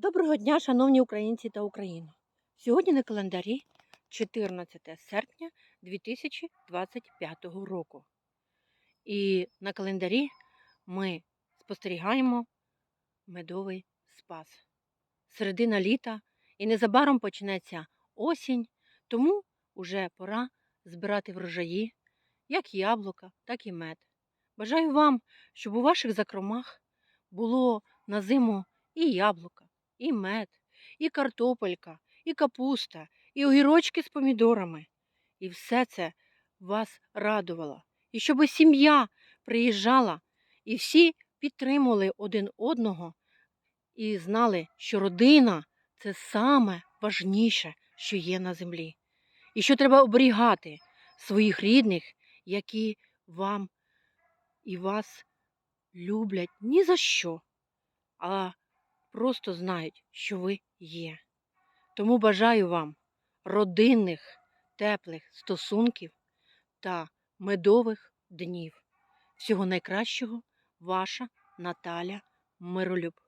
Доброго дня, шановні українці та Україна! Сьогодні на календарі 14 серпня 2025 року. І на календарі ми спостерігаємо медовий спас. Середина літа і незабаром почнеться осінь, тому вже пора збирати врожаї, як яблука, так і мед. Бажаю вам, щоб у ваших закромах було на зиму і яблука, і мед, і картопелька, і капуста, і огірочки з помідорами. І все це вас радувало. І щоб сім'я приїжджала, і всі підтримували один одного і знали, що родина це саме важніше, що є на землі. І що треба оберігати своїх рідних, які вам і вас люблять ні за що, а просто знають, що ви є. Тому бажаю вам родинних, теплих стосунків та медових днів. Всього найкращого, ваша Наталя Миролюб.